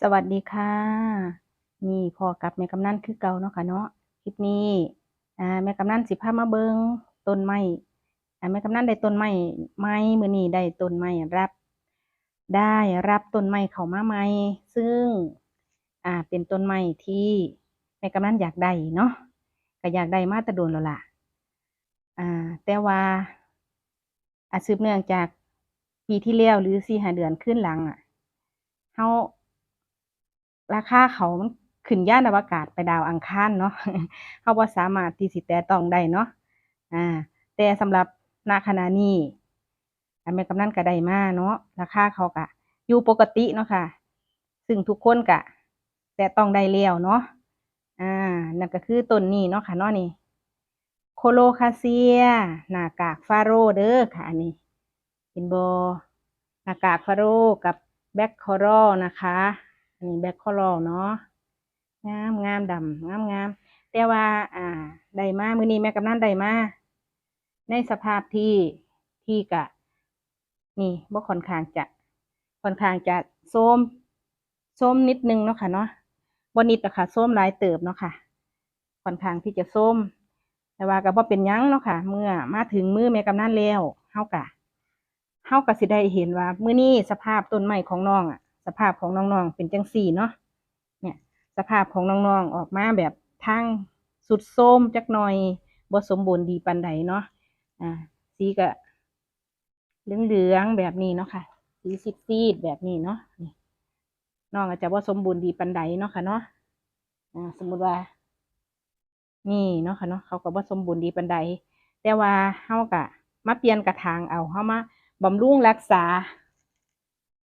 สวัสดีค่ะ นี่พอกับแม่กำนันคือเก่าเนาะค่ะเนาะคลิปนี้อ่าแม่กำนันสิพามาเบิงต้นไม้อ่าแม่กำนันได้ต้นไม้ไม้มื้อนี้ได้ต้นไม้รับ ได้รับต้นไม้เขามาใหม่ซึ่งอ่าเป็นต้นไม้ที่แม่กำนันอยากได้เนาะก็อยากได้มาแต่โดนแล้วล่ะอ่าแต่ว่าอาจสืบเนื่องจากปีที่แล้วหรือสี่ห้าเดือนขึ้นหลังอะเฮา ราคาเขามันขึ้นย่านอวกาศไปดาวอังคารเนาะเราบ่สามารถที่สิแตะต้องได้เนาะอ่า แต่สำหรับณขณะนี้อ่าแม่กำนันก็ได้มาเนาะราคาเขาก็อยู่ปกติเนาะค่ะ ซึ่งทุกคนก็แตะต้องได้แล้ยวเนาะอ่านั่นก็คือต้นนี้เนาะค่ะเนาะนี่โคโลคาเซียหน้ากากฟาโรเด้อค่ะอันนี้เห็นบ่หน้ากากฟาโรกับแบ็คคอรัลนะคะ อันนี้แบ็คคอลเนาะงามงามดำงามงามแต่ว่า อ่าได้มามือนี้แม่กำนั่นได้มาในสภาพที่ที่กะ นี่บ่ค่อนข้างจะค่อนข้างจะโทรมโทรมนิดนึงเนาะค่ะเนาะบ่นิดอะค่ะโทรมหลายเติบเนาะค่ะค่อนข้างที่จะโทรมแต่ว่าก็บ่เป็นยังเนาะค่ะ เมื่อมาถึงมือแม่กำนันแล้วเฮากะเฮาก็สิได้เห็นว่า มื้อนี้สภาพต้นไม้ของน้องอะ สภาพของน้องๆเป็นจังซี่เนาะเนี่ยสภาพของน้องๆออกมาแบบทางสุดโทมจักหน่อยบ่สมบูรณ์ดีปานใดเนาะอ่าสีก็เหลืองๆแบบนี้เนาะค่ะ สีซีดๆแบบนี้เนาะนี่น้องอาจจะบ่สมบูรณ์ดีปานใดเนาะค่ะเนาะอ่าสมมุติว่า นี่เนาะค่ะเนาะเขาก็บ่สมบูรณ์ดีปานใดแต่ว่าเฮาก็มาเปลี่ยนกระถางเอาเฮามาบำรุงรักษา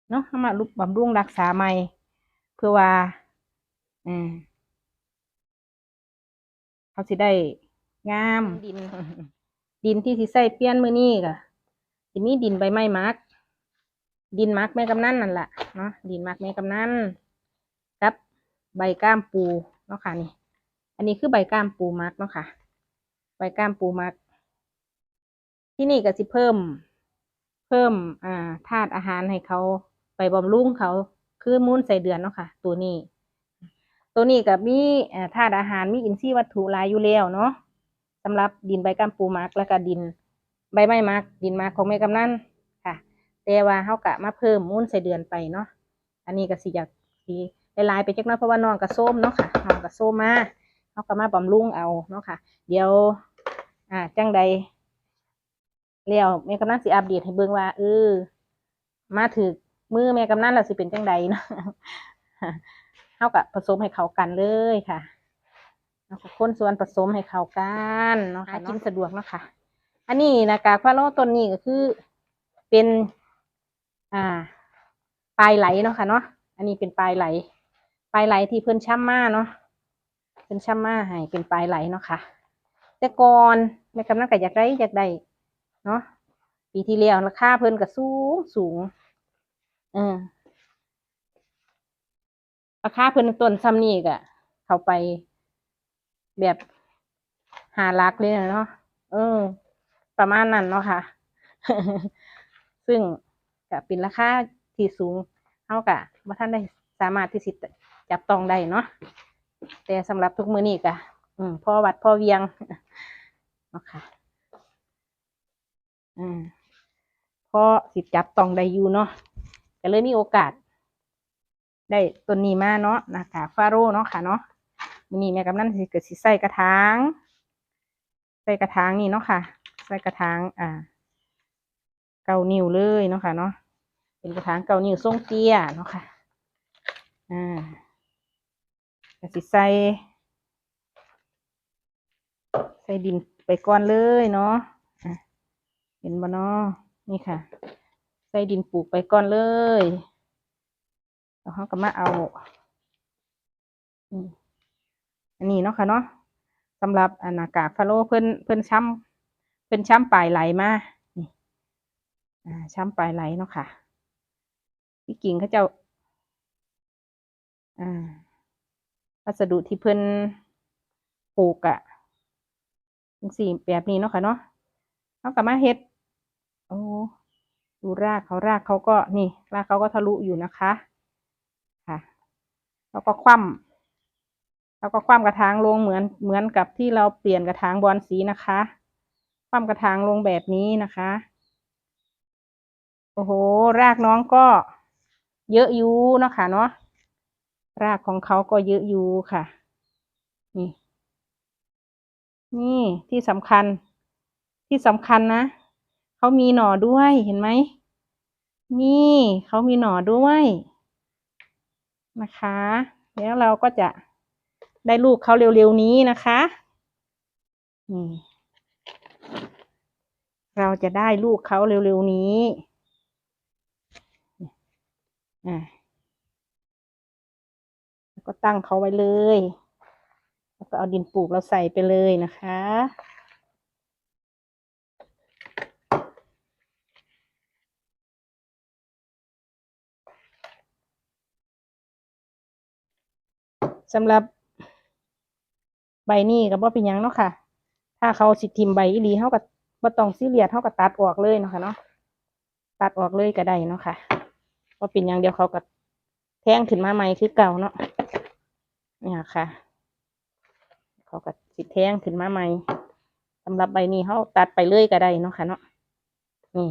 เนาะเฮามาลุบำรุงรักษาใหม่ เพื่อว่าอ่าเขาสิได้งามดิน ดินที่สิใส่เปลี่ยนมื้อนี้ก็สิมีดินใบไม้มัก ดินมักแม่กำนันนั่นล่ะเนาะดินมักแม่กำนันกับใบก้ามปูเนาะค่ะนี่ อันนี้คือใบก้ามปูมักเนาะค่ะ ใบก้ามปูมัก ที่นี่ก็สิเพิ่ม เพิ่มอ่าธาตุอาหารให้เขา ไปบำรุงเขาคือมูลใส่เดือนเนาะค่ะ ตัวนี้ ตัวนี้ก็มีอ่าธาตุอาหารมีอินทรีย์วัตถุลายอยู่แล้วเนาะสำหรับดินใบก้ามปูมักแล้วก็ดินใบไม้มักดินมักของแม่กำนันค่ะ แต่ว่าเฮากะมาเพิ่มมูลใส่เดือนไปเนาะอันนี้ก็สิอยากสิหลายไปจักน้อยเพราะว่าน้องก็ส้มเนาะค่ะน้องก็ส้มมาเฮาก็มาบำรุงเอาเนาะค่ะ เดี๋ยว อ่าจังใดแล้วแม่กำนันสิอัปเดตให้เบิ่งว่าเออมาถึก มือแม่กำนันแล้วสิเป็นจังใดเนาะเฮาก็ผสมให้เข้ากันเลยค่ะเอาก็คนส่วนผสมให้เข้ากันเนาะหากินสะดวกเนาะค่ะ อันนี้หนะกากฟาโลต้นนี้ก็คือเป็น อ่า ปลายไหลเนาะค่ะเนาะ อันนี้เป็นปลายไหล ปลายไหลที่เพิ่นช้ำมาเนาะ เพิ่นช้ำมาให้เป็นปลายไหลเนาะค่ะ แต่ก่อนแม่กำนันก็อยากได้อยากได้เนาะ ปีที่แล้วราคาเพิ่นก็สูงสูงเออราคาเพิ่นต้นซ้ำนี่ก็เข้าไปแบบหาลักเลยเนาะเออ ประมาณนั้นเนาะค่ะ ซึ่งก็เป็นราคาที่สูงเท่ากับว่าท่านได้สามารถที่สิจับต้องได้เนาะแต่สำหรับทุกมือนี้ก็อืมพอวัดพ่อเวียงเนาะค่ะอืมพ่อสิจับต้องได้อยู่เนาะ ก็เลยมีโอกาส ได้ต้นนี้มาเนาะน้ากากฟาโร่เนาะค่ะเนาะมื้อนี้แม่กำนันสิเกิดสิใส่กระถางใส่กระถางนี่เนาะค่ะ ใส่กระถางอ่า เก้านิ้วเลยเนาะค่ะเนาะเป็นกระถางเก้านิ้วทรงเตี้ยเนาะค่ะอ่าก็สิใส่ใส่ดินไปก่อนเลยเนาะเห็นบ่เนาะนี่ค่ะ ส่ดินปลูกไปก่อนเลยแล้วเขาก็มาเอาอันนี้เนาะค่ะเนาะสำหรับอนากากฟาโลเพิ่นเพิ่นช้ำเพิ่นช้ำปลายไหลมานี่อ่าช้ำปลายไหลเนาะค่ะที่กิ่งเขาเจ้าอ่าวัสดุที่เพิ่นปลูกอะจังสี่แบบนี้เนาะค่ะเนาะเขาก็มาเฮ็ดโอ้ ดูรากเขารากเขาก็นี่ รากเขาก็ทะลุอยู่นะคะค่ะ แล้วก็คว่ำแล้วก็คว่ำกระถางลงเหมือนเหมือนกับที่เราเปลี่ยนกระถางบอลสีนะคะ คว่ำกระถางลงแบบนี้นะคะ โอ้โห รากน้องก็เยอะอยู่นะคะเนาะรากของเขาก็เยอะอยู่ค่ะ นี่ นี่ที่สำคัญที่สำคัญนะ เขามีหน่อด้วยเห็นไหม นี่เขามีหน่อด้วยนะคะ แล้วเราก็จะได้ลูกเขาเร็วๆนี้นะคะนี่เราจะได้ลูกเขาเร็วๆนี้อ่าแล้วก็ตั้งเขาไว้เลย แล้วก็เอาดินปลูกเราใส่ไปเลยนะคะ สำหรับใบนี้ก็บ่เป็นยังเนาะค่ะ ถ้าเขาสิทิมใบอีหลีเขาก็บ่ต้องซีเรียสเขาก็ตัดออกเลยเนาะค่ะเนาะ ตัดออกเลยก็ได้เนาะค่ะบ่เป็นยังเดียวเขาก็แท่งขึ้นมาใหม่คือเก่าเนาะเนี่ยค่ะ เขาก็สิแท่งขึ้นมาใหม่สำหรับใบนี้เขาตัดไปเลยก็ได้เนาะค่ะเนาะ นี่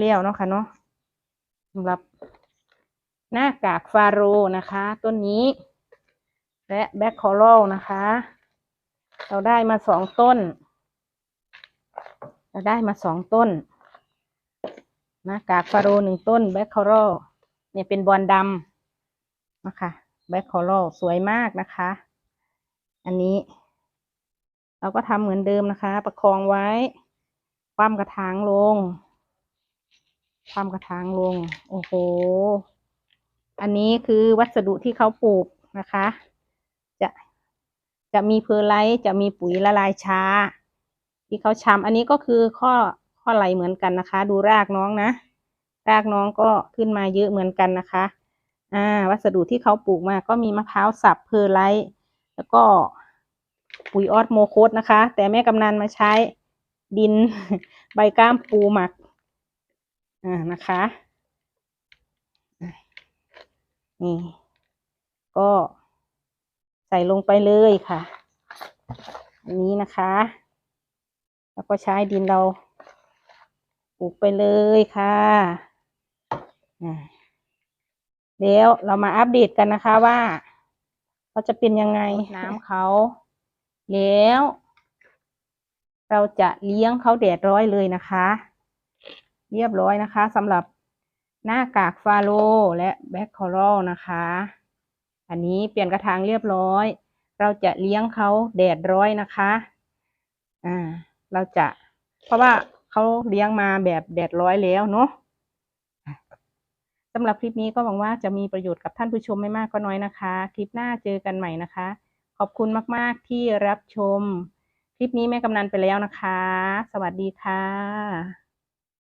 เรียวๆเนาะค่ะเนาะสำหรับ หน้ากากฟาโรนะคะ ต้นนี้ และแบ็คคอรัลนะคะ เราได้มาสองต้น เราได้มาสองต้น หน้ากากฟาโรห์หนึ่งต้นแบ็คคอรัลเนี่ยเป็นบอลดำนะคะแบ็คคอรัลสวยมากนะคะ อันนี้ เราก็ทำเหมือนเดิมนะคะ ประคองไว้ คว่ำกระถางลง คว่ำกระถางลง โอ้โห อันนี้คือวัสดุที่เขาปลูกนะคะ จะจะมีเพอร์ไลท์จะมีปุ๋ยละลายช้า ที่เขาชำอันนี้ก็คือข้อข้อไหลเหมือนกันนะคะ ดูรากน้องนะ รากน้องก็ขึ้นมาเยอะเหมือนกันนะคะ อ่า วัสดุที่เขาปลูกมาก็มีมะพร้าวสับเพอร์ไลท์แล้วก็ปุ๋ยออสโมโคสนะคะ แต่แม่กำนันมาใช้ดินใบก้ามปูหมัก อ่านะคะ นี่ ก็ใส่ลงไปเลยค่ะ อันนี้นะคะ แล้วก็ใช้ดินเราปลูกไปเลยค่ะอ่าเดี๋ยวเรามาอัปเดตกันนะคะว่าเขาจะเป็นยังไงน้ำเขา แล้ว เราจะเลี้ยงเขาแดดร้อยเลยนะคะ เรียบร้อยนะคะสำหรับ หน้ากากฟาโลและแบ็คคอรัลนะคะ อันนี้เปลี่ยนกระถางเรียบร้อย เราจะเลี้ยงเขาแดดร้อยนะคะอ่าเราจะ เพราะว่าเขาเลี้ยงมาแบบแดดร้อยแล้วเนาะสำหรับคลิปนี้ก็หวังว่าจะมีประโยชน์กับท่านผู้ชมไม่มากก็น้อยนะคะ คลิปหน้าเจอกันใหม่นะคะ ขอบคุณมาก ๆ ที่รับชม คลิปนี้แม่กำนันไปแล้วนะคะ สวัสดีค่ะ